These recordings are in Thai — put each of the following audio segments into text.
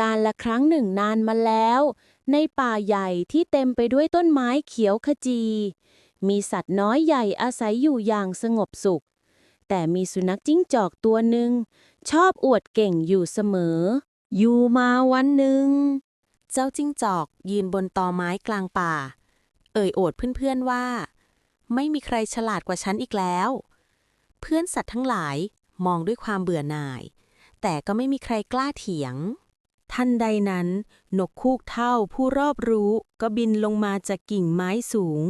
การละครั้งหนึ่งนานมาแล้ว ในป่าใหญ่ที่เต็มไปด้วยต้นไม้เขียวขจี มีสัตว์น้อยใหญ่อาศัยอยู่อย่างสงบสุข แต่มีสุนัขจิ้งจอกตัวหนึ่ง ชอบอวดเก่งอยู่เสมอ อยู่มาวันหนึ่ง เจ้าจิ้งจอกยืนบนตอไม้กลางป่า เอ่ยโอดเพื่อนๆว่า ไม่มีใครฉลาดกว่าฉันอีกแล้ว เพื่อนสัตว์ทั้งหลายมองด้วยความเบื่อหน่าย แต่ก็ไม่มีใครกล้าเถียง ทันใดนั้น นกคูกเท่าผู้รอบรู้ก็บินลงมาจากกิ่งไม้สูง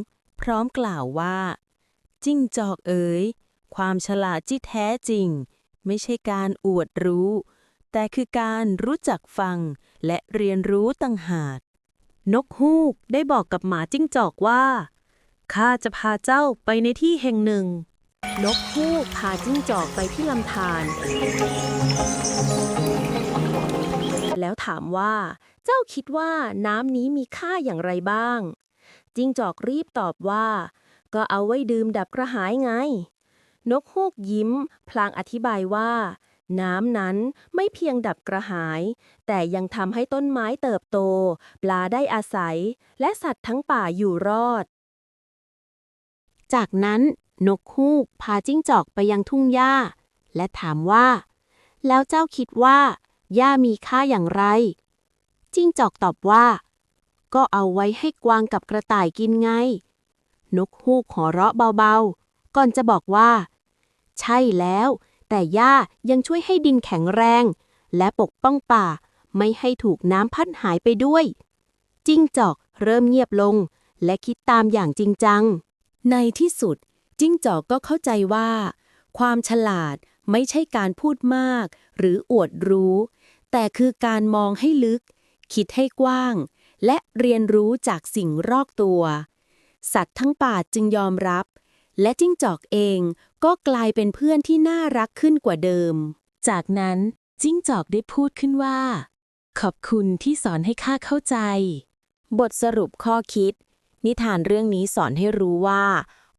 พร้อมกล่าวว่า จิ้งจอกเอ๋ยความฉลาดที่แท้จริง ไม่ใช่การอวดรู้ แต่คือการรู้จักฟัง และเรียนรู้ต่างหาก นกฮูกได้บอกกับหมาจิ้งจอกว่าข้าจะพาเจ้าไปในที่แห่งหนึ่ง นกฮูกพาจิ้งจอกไปที่ลำธาร แล้วถามว่า เจ้าคิดว่าน้ำนี้มีค่าอย่างไรบ้าง จิ้งจอกรีบตอบว่า ก็เอาไว้ดื่มดับกระหายไง นกฮูกยิ้ม พลางอธิบายว่า น้ำนั้นไม่เพียงดับกระหาย แต่ยังทำให้ต้นไม้เติบโต ปลาได้อาศัย และสัตว์ทั้งป่าอยู่รอด จากนั้นนกฮูกพาจิ้งจอกไปยังทุ่งหญ้า และถามว่า แล้วเจ้าคิดว่า หญ้ามีค่าอย่างไร จิ้งจอกตอบว่า ก็เอาไว้ให้กวางกับกระต่ายกินไง นกฮูกหัวเราะเบาๆ ก่อนจะบอกว่า ใช่แล้ว แต่หญ้ายังช่วยให้ดินแข็งแรง และปกป้องป่า ไม่ให้ถูกน้ำพัดหายไปด้วย จิ้งจอกเริ่มเงียบลง และคิดตามอย่างจริงจัง ในที่สุด จิ้งจอกก็เข้าใจว่า ความฉลาด ไม่ใช่การพูดมาก หรืออวดรู้ แต่คือการมองให้ลึก คิดให้กว้าง และเรียนรู้จากสิ่งรอบตัว สัตว์ทั้งป่าจึงยอมรับ และจิ้งจอกเองก็กลายเป็นเพื่อนที่น่ารักขึ้นกว่าเดิม จากนั้นจิ้งจอกได้พูดขึ้นว่า ขอบคุณที่สอนให้ข้าเข้าใจ บทสรุปข้อคิด นิทานเรื่องนี้สอนให้รู้ว่า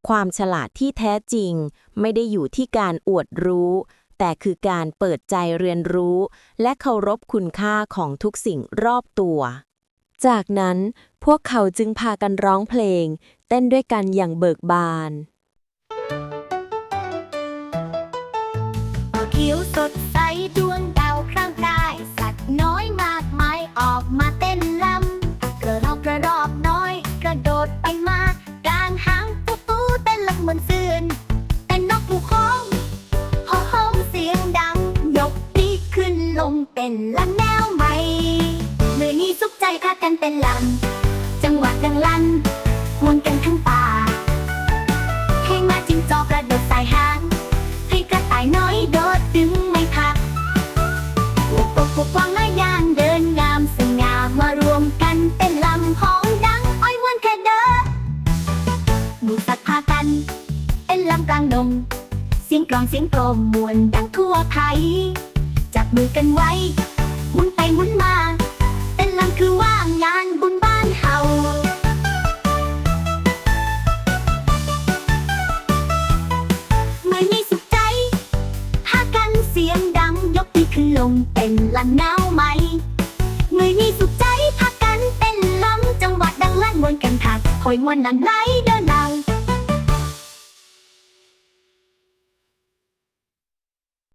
ความฉลาดที่แท้จริง ไม่ได้อยู่ที่การอวดรู้ แต่คือการเปิดใจเรียนรู้ และเคารพคุณค่าของทุกสิ่งรอบตัว จากนั้นพวกเขาจึงพากันร้องเพลง เต้นด้วยกันอย่างเบิกบานเขียวสดใสดวง เป็นลำแนวใหม่มือนี้สุขใจพากันเป็นลำ จังหวะดังลั่นมวนกันทั้งป่าให้มาจิงจอกกระโดดสายหาง ให้กระต่ายน้อยโดดดึงไม่พักปุกปุกปุกวางและยางเดินงามสง่ามารวมกันเป็นลำห้องดังอ้อยวันแค่เด้อหมูสัตว์พากัน เป็นลำกลางดงเสียงกลองเสียงโปรมมวนดังทั่วไทย บมือกันไว้หมุนไปหมุนมาเป็นลำคือว่างงานบุญบ้านเฮามือนี้สุขใจหากันเสียงดังยกที่ขึ้นลงเป็นลำนาวไหมมือนี้สุขใจพากันเป็นลำจังหวัดดังลั่นมวนกันทักหอยมวนนั้นไหล